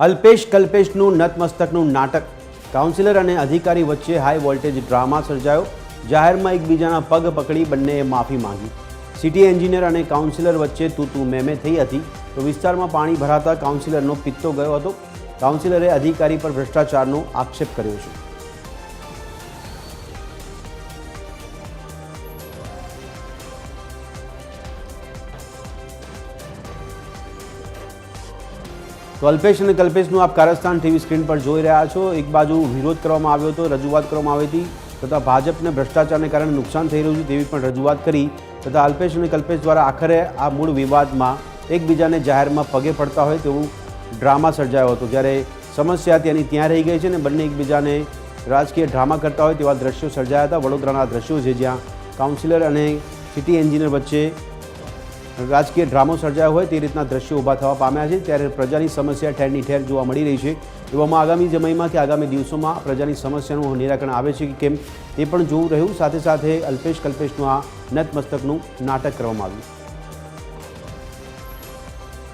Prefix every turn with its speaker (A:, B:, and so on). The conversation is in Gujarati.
A: અલ્પેશ કલ્પેશનું નતમસ્તકનું નાટક. કાઉન્સિલર અને અધિકારી વચ્ચે હાઈ વોલ્ટેજ ડ્રામા સર્જાયો. જાહેરમાં એકબીજાના પગ પકડી બંનેએ માફી માંગી. સિટી એન્જિનિયર અને કાઉન્સિલર વચ્ચે તું તું મેમે થઈ હતી. તો વિસ્તારમાં પાણી ભરાતા કાઉન્સિલરનો પિત્તો ગયો હતો. કાઉન્સિલરે અધિકારી પર ભ્રષ્ટાચારનો આક્ષેપ કર્યો છે. તો અલ્પેશ અને કલ્પેશનું આપ કારસ્થાન ટીવી સ્ક્રીન પર જોઈ રહ્યા છો. એક બાજુ વિરોધ કરવામાં આવ્યો હતો, રજૂઆત કરવામાં આવી હતી, તથા ભાજપને ભ્રષ્ટાચારને કારણે નુકસાન થઈ રહ્યું છે તેવી પણ રજૂઆત કરી, તથા અલ્પેશ અને કલ્પેશ દ્વારા આખરે આ મૂળ વિવાદમાં એકબીજાને જાહેરમાં પગે પડતા હોય તેવું ડ્રામા સર્જાયો હતો. જ્યારે સમસ્યા ત્યાંની ત્યાં રહી ગઈ છે અને બંને એકબીજાને રાજકીય ડ્રામા કરતા હોય તેવા દ્રશ્યો સર્જાયા હતા. વડોદરાના દ્રશ્યો છે જ્યાં કાઉન્સિલર અને સિટી એન્જિનિયર વચ્ચે રાજકીય ડ્રામો સર્જાયો હોય તે રીતના દ્રશ્યો ઊભા થવા પામ્યા છે. ત્યારે પ્રજાની સમસ્યા ઠેરની ઠેર જોવા મળી રહી છે. એવામાં આગામી સમયમાં કે આગામી દિવસોમાં પ્રજાની સમસ્યાનું નિરાકરણ આવે છે કે કેમ તે પણ જોવું રહ્યું. સાથે સાથે અલ્પેશ કલ્પેશનું આ નતમસ્તકનું નાટક કરવામાં આવ્યું.